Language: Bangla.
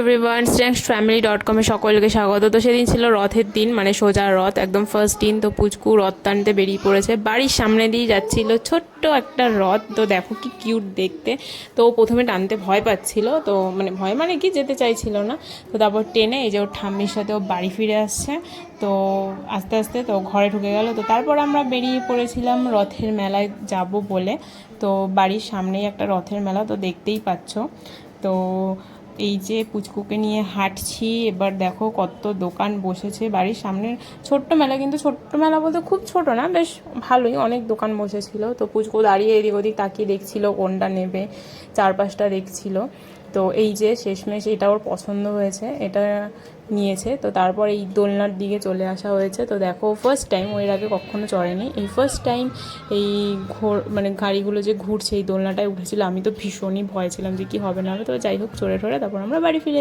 এভরিওয়ান স্ট্রেংস ফ্যামিলি ডট কমে সকলকে স্বাগত। তো সেদিন ছিল রথের দিন মানে সোজা রথ, একদম ফার্স্ট দিন। তো পুচকু রথ টানতে বেরিয়ে পড়েছে। বাড়ির সামনে দিয়ে যাচ্ছিল ছোট্ট একটা রথ। তো দেখো কি কিউট দেখতে। তো ও প্রথমে টানতে ভয় পাচ্ছিল। তো মানে ভয় মানে কি? যেতে চাইছিল না। তো তারপর টেনে এই যে ওর ঠাম্মির সাথে ও বাড়ি ফিরে আসছে। তো আস্তে আস্তে তো ঘরে ঢুকে গেল। তো তারপর আমরা বেরিয়ে পড়েছিলাম রথের মেলায় যাব বলে। তো বাড়ির সামনেই একটা রথের মেলা তো দেখতেই পাচ্ছ। তো এই যে পুচকুকে নিয়ে হাঁটছি, এবার দেখো কত দোকান বসেছে। বাড়ির সামনে ছোট্ট মেলা কিন্তু ছোট্ট মেলা বলতে খুব ছোট না, বেশ ভালোই অনেক দোকান বসেছিল। তো পুচকু দাঁড়িয়ে এদিক ওদিক তাকিয়ে দেখছিল কোনটা নেবে, চারপাশটা দেখছিল। তো এই যে শেষমেশ এটা ওর পছন্দ হয়েছে, এটা নিয়েছে। তো তারপর এই দোলনার দিকে চলে আসা হয়েছে। তো দেখো ফার্স্ট টাইম ও এর আগে কখনো চড়েনি। এই ফার্স্ট টাইম এই ঘোর মানে গাড়িগুলো যে ঘুরছে এই দোলনাটায় উঠেছিল, আমি তো ভীষণই ভয় ছিলাম যে কী হবে না হবে। তো যাই হোক চড়ে ঠোরে তারপর আমরা বাড়ি ফিরে